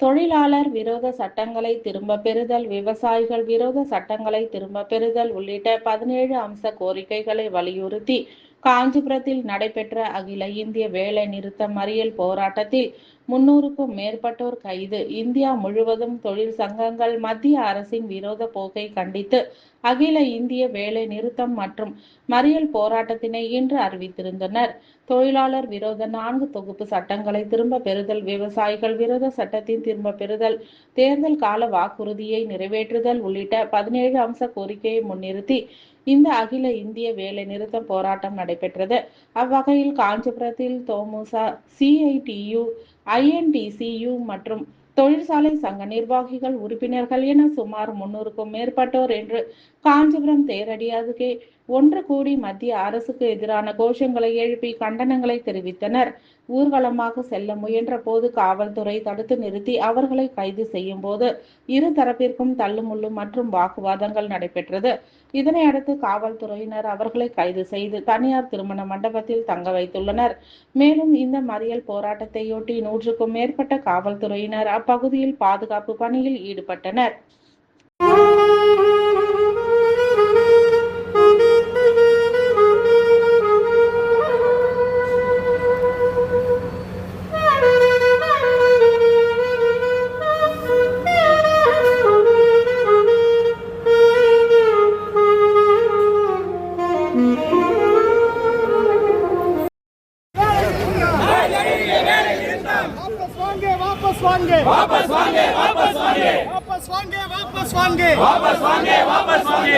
தொழிலாளர் விரோத சட்டங்களை திரும்ப பெறுதல் விவசாயிகள் விரோத சட்டங்களை திரும்ப பெறுதல் உள்ளிட்ட பதினேழு அம்ச கோரிக்கைகளை வலியுறுத்தி காஞ்சிபுரத்தில் நடைபெற்ற அகில இந்திய வேலை நிறுத்த மறியல் போராட்டத்தில் முன்னூறுக்கும் மேற்பட்டோர் கைது. இந்தியா முழுவதும் தொழில் சங்கங்கள் மத்திய அரசின் விரோத போக்கை கண்டித்து அகில இந்திய வேலை நிறுத்தம் மற்றும் மறியல் போராட்டத்தினை இன்று அறிவித்திருந்தனர். தொழிலாளர் விரோத நான்கு தொகுப்பு சட்டங்களை திரும்ப பெறுதல் விவசாயிகள் விரோத சட்டத்தின் திரும்ப பெறுதல் தேர்தல் கால வாக்குறுதியை நிறைவேற்றுதல் உள்ளிட்ட பதினேழு அம்ச கோரிக்கையை முன்னிறுத்தி இந்த அகில இந்திய வேலை நிறுத்த போராட்டம் நடைபெற்றது. அவ்வகையில் காஞ்சிபுரத்தில் தோமுசா சிஐடியு ஐஎன்டிசியு மற்றும் தொழிற்சாலை சங்க நிர்வாகிகள் உறுப்பினர்கள் என சுமார் முன்னூறுக்கும் மேற்பட்டோர் என்று காஞ்சிபுரம் தேரடியாதுகே ஒன்று கூடி மத்திய அரசுக்கு எதிரான கோஷங்களை எழுப்பி கண்டனங்களை தெரிவித்தனர். ஊர்வலமாக செல்ல முயன்ற போது காவல்துறை தடுத்து நிறுத்தி அவர்களை கைது செய்யும் போது இரு தரப்பிற்கும் தள்ளுமுள்ளு மற்றும் வாக்குவாதங்கள் நடைபெற்றது. இதனை அடுத்து காவல்துறையினர் அவர்களை கைது செய்து தனியார் திருமண மண்டபத்தில் தங்க வைத்துள்ளனர். மேலும் இந்த மறியல் போராட்டத்தையொட்டி நூற்றுக்கும் மேற்பட்ட காவல்துறையினர் அப்பகுதியில் பாதுகாப்பு பணியில் ஈடுபட்டனர். வாங்க. வாபஸ் வாங்க வாபஸ் வாங்க. வாபஸ் வாங்க வாபஸ் வாங்க.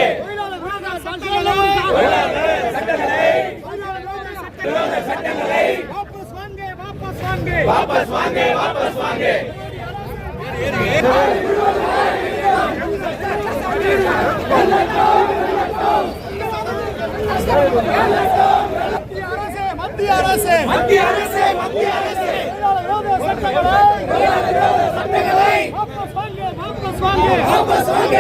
வாபஸ் மத்திய அரசு மத்திய அரசு. மத்திய அரசு சட்டங்களை சட்டங்களை வாங்க.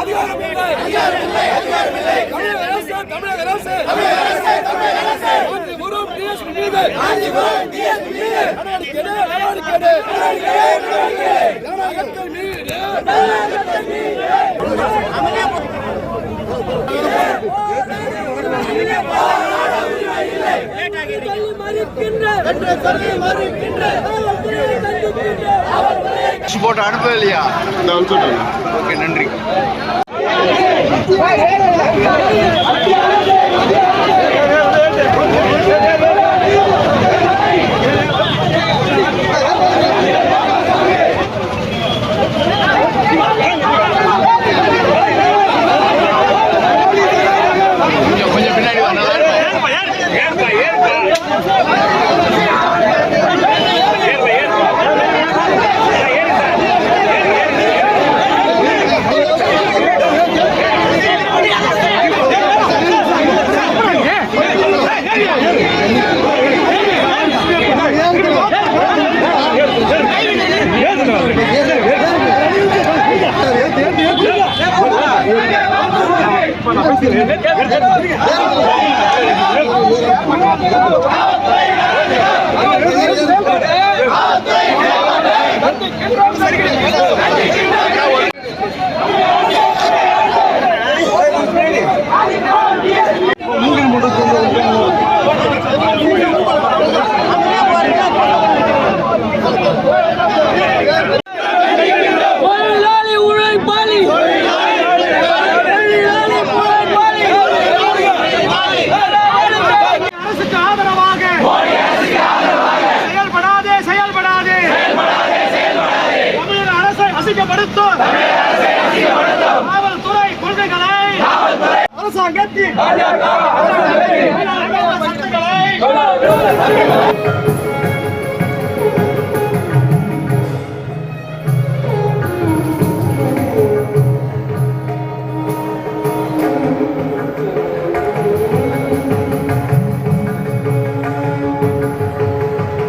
அதிகாரம் இல்லை தமிழக அரசு சட்டங்களை சட்டங்களை வாபஸ் வாங்க வாபஸ் வாங்க வாபஸ் வாங்க வாபஸ் வாங்க வாபஸ் வாங்க வாபஸ் வாங்க தொழிலாளர் விரோத சட்டங்களை மறிப்பதற்கு DSP-க்கு அதிகாரமில்லை அதிகாரமில்லை தமிழக அரசு தமிழக அரசு ஆட்சி வரும் DSP மீது நடவடிக்கை எடு, நடவடிக்கை எடு. ஜனநாயகத்தை மீறி போட்டு அனுப்பவே இல்லையா ஓகே நன்றி கொஞ்சம் கொஞ்சம் பின்னாடி வா நல்லா பின்னாடி ¡Vamos! ¡Vamos! ¡Vamos! நடத்தி சட்டங்களை